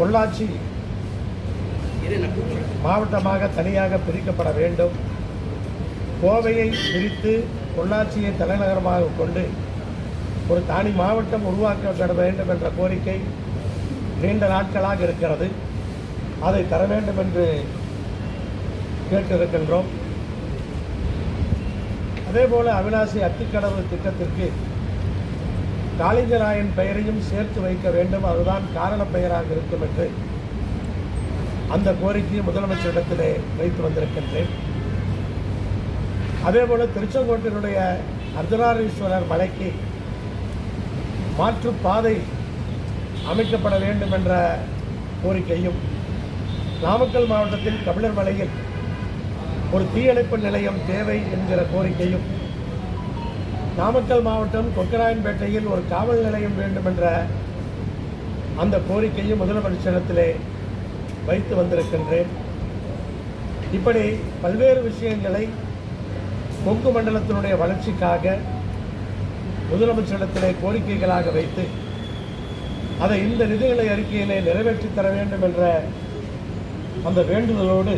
பொள்ளாச்சி மாவட்டமாக தனியாக பிரிக்கப்பட வேண்டும். கோவையை பிரித்து பொள்ளாச்சியை தலைநகரமாக கொண்டு ஒரு தனி மாவட்டம் உருவாக்கப்பட வேண்டும் என்ற கோரிக்கை நீண்ட நாட்களாக இருக்கிறது. அதை தர வேண்டும் என்று கேட்டிருக்கின்றோம். அதேபோல அவினாசி அத்திக்கடவு திட்டத்திற்கு காளிங்கராயன் பெயரையும் சேர்த்து வைக்க வேண்டும். அதுதான் காரண பெயராக இருக்கும் என்று அந்த கோரிக்கையை முதலமைச்சரிடத்திலே வைத்து வந்திருக்கின்றேன். அதேபோல திருச்செங்கோட்டினுடைய அர்த்தநாரீஸ்வரர் மலைக்கு மாற்று பாதை அமைக்கப்பட வேண்டும் என்ற கோரிக்கையும் நாமக்கல் மாவட்டத்தில் கபிலர் மலையில் ஒரு தீயணைப்பு நிலையம் தேவை என்கிற கோரிக்கையும் நாமக்கல் மாவட்டம் கொக்கராயன்பேட்டையில் ஒரு காவல் நிலையம் வேண்டும் என்ற அந்த கோரிக்கையும் முதலமைச்சரிடத்திலே வைத்து வந்திருக்கின்றேன். இப்படி பல்வேறு விஷயங்களை கொங்கு மண்டலத்தினுடைய வளர்ச்சிக்காக முதலமைச்சரிடத்திலே கோரிக்கைகளாக வைத்து அதை இந்த நிதிநிலை அறிக்கையிலே நிறைவேற்றித் தர வேண்டும் என்ற அந்த வேண்டுதலோடு